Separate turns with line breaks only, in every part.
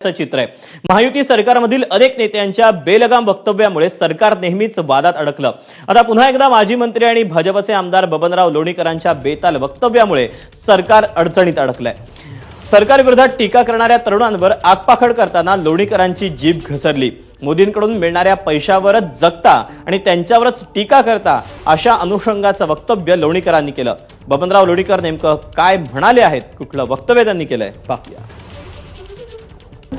चित्र आहे. महायुती सरकारमधील अनेक नेत्यांच्या बेलगाम वक्तव्यामुळे सरकार नेहमीच वादात अडकलं. आता पुन्हा एकदा माजी मंत्री आणि भाजपचे आमदार बबनराव लोणीकरांच्या बेताल वक्तव्यामुळे सरकार अडचणीत अडकलंय. सरकारविरोधात टीका करणाऱ्या तरुणांवर आगपाखड करताना लोणीकरांची जीभ घसरली. मोदींकडून मिळणाऱ्या पैशावरच जगता आणि त्यांच्यावरच टीका करता अशा अनुषंगाचं वक्तव्य लोणीकरांनी केलं. बबनराव लोणीकर नेमकं काय म्हणाले आहेत? कुठलं वक्तव्य त्यांनी केलंय? पाहूया.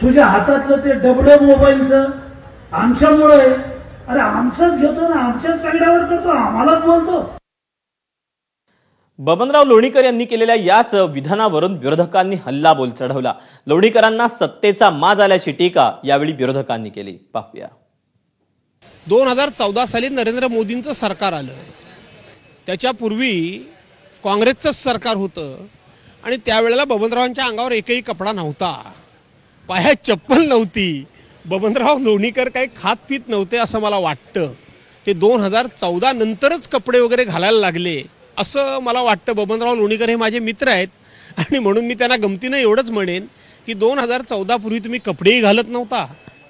तुझ्या हातातलं ते डबडं मोबाईलचं आमच्यामुळं. आहे अरे आमचंच घेतो ना आमच्याच सगळ्यावर करतो आम्हालाच बोलतो.
बबनराव लोणीकर यांनी केलेल्या याच विधानावरून विरोधकांनी हल्लाबोल चढवला. लोणीकरांना सत्तेचा माज आल्याची टीका यावेळी विरोधकांनी केली. पाहूया.
दोन हजार चौदा साली नरेंद्र मोदींचं सरकार आलं. त्याच्यापूर्वी काँग्रेसचंच सरकार होतं. आणि त्यावेळेला बबनरावांच्या अंगावर एकही कपडा नव्हता. पायात चप्पल नव्हती. बबनराव लोणीकर काही खात पित नव्हते असं मला वाटतं. ते दोन हजार चौदा नंतरच कपडे वगैरे घालायला लागले. असं मला वाटतं बबनराव लोणीकर हे माझे मित्र आहेत. आणि म्हणून मी त्यांना गमतीनं एवढंच म्हणेन की दोन हजार चौदापूर्वी तुम्ही कपडेही घालत नव्हता.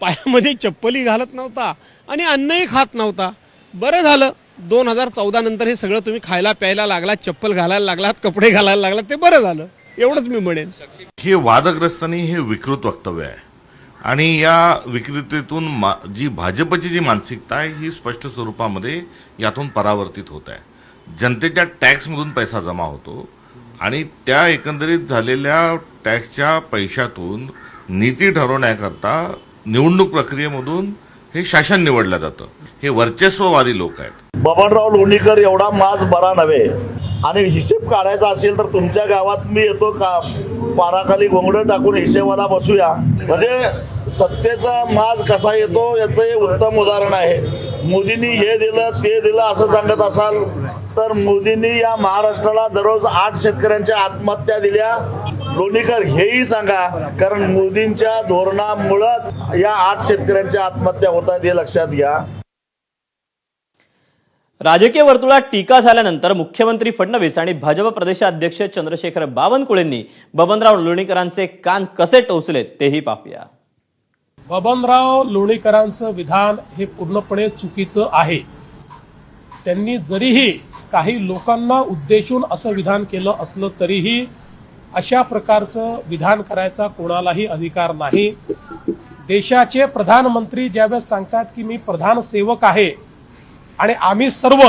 पायामध्ये चप्पलही घालत नव्हता. आणि अन्नही खात नव्हता. बरं झालं. दोन हजार चौदा नंतर हे सगळं तुम्ही खायला प्यायला लागलात चप्पल घालायला लागलात कपडे घालायला लागलात ते बरं झालं. एवढंच मी म्हणेन.
हे वादग्रस्त नाही हे विकृत वक्तव्य आहे. आणि या विकृतीतून जी भाजपची जी मानसिकता आहे ही स्पष्ट स्वरूपामध्ये यातून परावर्तित होत आहे. जनतेच्या टॅक्समधून पैसा जमा होतो आणि त्या एकंदरीत झालेल्या टॅक्सच्या पैशातून नीती ठरवण्याकरता निवडणूक प्रक्रियेमधून हे शासन निवडलं जातं. हे वर्चस्ववादी लोक आहेत.
बबनराव लोणीकर एवढा माज बरा नव्हे. आणि हिशेब काढायचा असेल तर तुमच्या गावात मी येतो का? पाराखाली घोंगडं टाकून हिशेबाला बसूया. म्हणजे सत्तेचा माज कसा येतो याचं हे उत्तम उदाहरण आहे. मोदींनी हे दिलं ते दिलं असं सांगत असाल तर मोदींनी या महाराष्ट्राला दररोज आठ शेतकऱ्यांच्या आत्महत्या दिल्या. लोणीकर हेही सांगा कारण मोदींच्या धोरणामुळंच या आठ शेतकऱ्यांच्या आत्महत्या होत आहेत हे लक्षात घ्या.
राजकीय वर्तुळात टीका झाल्यानंतर मुख्यमंत्री फडणवीस आणि भाजप प्रदेशाध्यक्ष चंद्रशेखर बावनकुळेंनी बबनराव लोणीकरांचे कान कसे टोचले तेही पाहूया.
बबनराव लोणीकरांचं विधान हे पूर्णपणे चुकीचं आहे. त्यांनी जरीही काही लोकांना उद्देशून असं विधान केलं असलं तरीही अशा प्रकारचं विधान करायचा कोणालाही अधिकार नाही. देशाचे प्रधानमंत्री ज्यावेळेस सांगतात की मी प्रधान सेवक आहे आणि आम्ही सर्व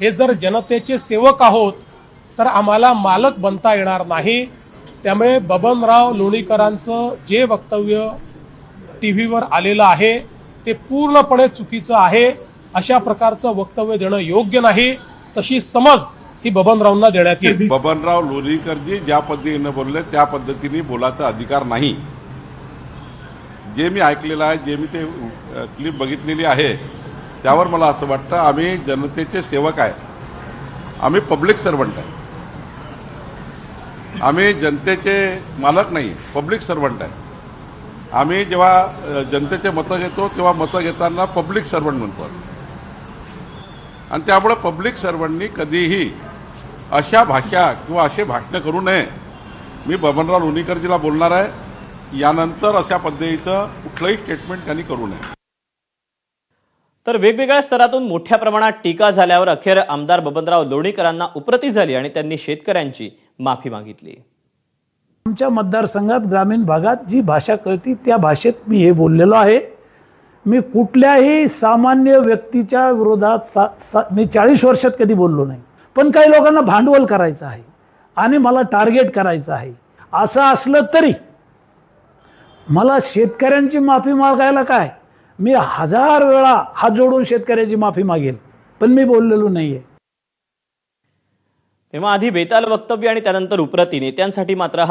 हे जर जनतेचे सेवक आहोत तर आम्हाला मालक बनता येणार नाही. त्यामुळे बबनराव लोणीकरांचं जे वक्तव्य टी व्हीवर आलेलं आहे ते पूर्णपणे चुकीचं आहे. अशा प्रकारचं वक्तव्य देणं योग्य नाही. तशी समज ही बबनरावना देण्यात येईल.
बबनराव लोणीकरजी ज्या पद्धतीने बोलले त्या पद्धतीने बोलायचा अधिकार नाही. जे मी ऐकलेलं आहे जे मी ते क्लिप बघितलेली आहे त्यावर मला असं वाटतं आम्ही जनतेचे सेवक आहे. आम्ही पब्लिक सर्वंट आहे. आम्ही जनतेचे मालक नाही पब्लिक सर्वंट आहे. आम्ही जेव्हा जनतेचे मतं घेतो तेव्हा मतं घेताना पब्लिक सर्वंट म्हणतो. आणि त्यामुळे पब्लिक सर्वंटनी कधीही अशा भाषा किंवा असे भाषणं करू नये. मी बबनराव लोणीकरजीला बोलणार आहे. यानंतर अशा पद्धतीचं कुठलंही स्टेटमेंट त्यांनी करू नये.
तर वेगवेगळ्या स्तरातून मोठ्या प्रमाणात टीका झाल्यावर अखेर आमदार बबनराव लोणीकरांना उपरती झाली आणि त्यांनी शेतकऱ्यांची माफी मागितली.
आमच्या मतदारसंघात ग्रामीण भागात जी भाषा कळती त्या भाषेत मी हे बोललेलो आहे. मी कुठल्याही सामान्य व्यक्तीच्या विरोधात सा, सा, मी चाळीस वर्षात कधी बोललो नाही. पण काही लोकांना भांडवल करायचं आहे आणि मला टार्गेट करायचं आहे. असं असलं तरी मला शेतकऱ्यांची माफी मागायला काय? मी हजार वेळा हात जोडून शेतकऱ्याची माफी मागेल पण मी बोललेलो नाहीये.
तेव्हा आधी बेताल वक्तव्य आणि त्यानंतर उपरती नेत्यांसाठी मात्र